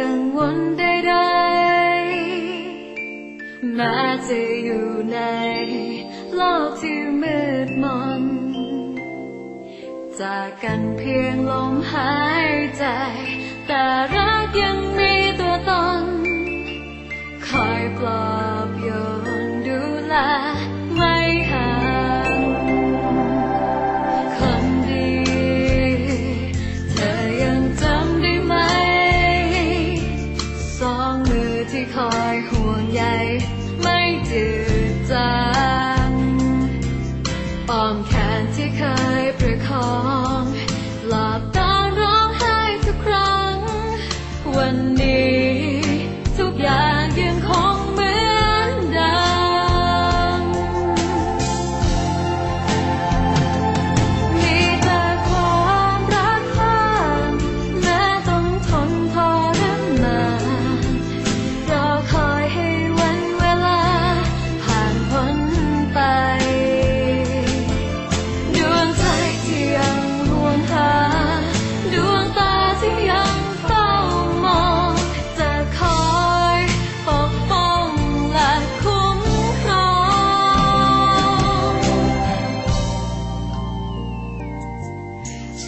กังวลใดๆแม้จะอยู่ในโลกที่มืดมนจากกันเพียงลมหายใจ แต่รักยัง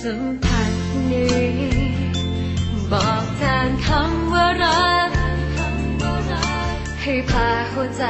สัมผัสนี้ บอกแทนคำว่ารัก ให้พาหัวใจ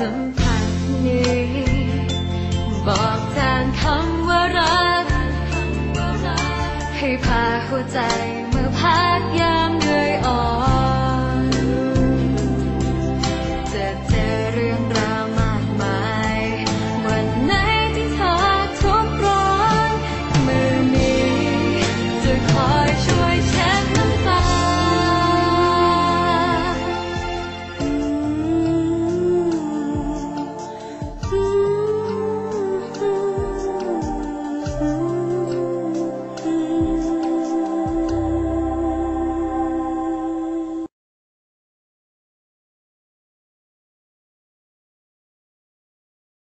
สัมผัสนี้ บอกแทนคำว่ารักให้พาหัวใจ